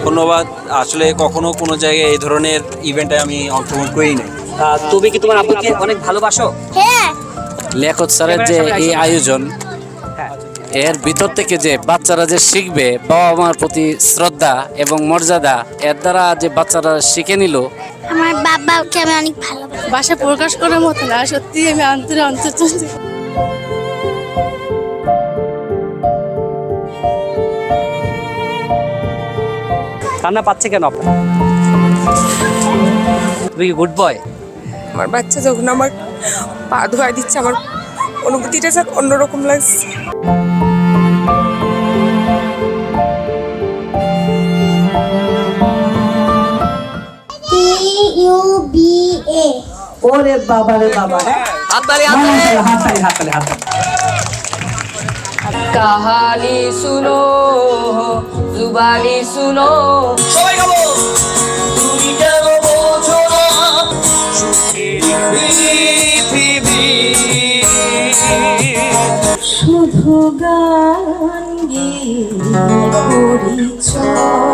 ধন্যবাদ। আসলে কখনো কোনো জায়গায় এই ধরনের ইভেন্টে আমি অংশগ্রহণ করি নাই আহ, তুমি কি তোমার আব্বুকে অনেক ভালোবাসো? হ্যাঁ। লেখত স্যারের যে এই আয়োজন হ্যাঁ। এর ভিতর থেকে যে বাচ্চারা যে শিখবে বাবা মার প্রতি শ্রদ্ধা এবং মর্যাদা এর দ্বারা যে বাচ্চারা শিখে নিল আমার বাবাকে আমি অনেক ভালোবাসি। ভাষা প্রকাশ করার মতো না সত্যি আমি আন্তরে অন্তর কান্না পাচ্ছে কেন তুই কি গুড বয় আমার বাচ্চা যখন আমার পা ধোয়া দিচ্ছে আমার অনুভূতিটা স্যার অন্যরকম লাগছে। ওরে বাবা কাহানি শুনো। বাড়ি শুনো। শুধু গান গিয়ে পরিচয়।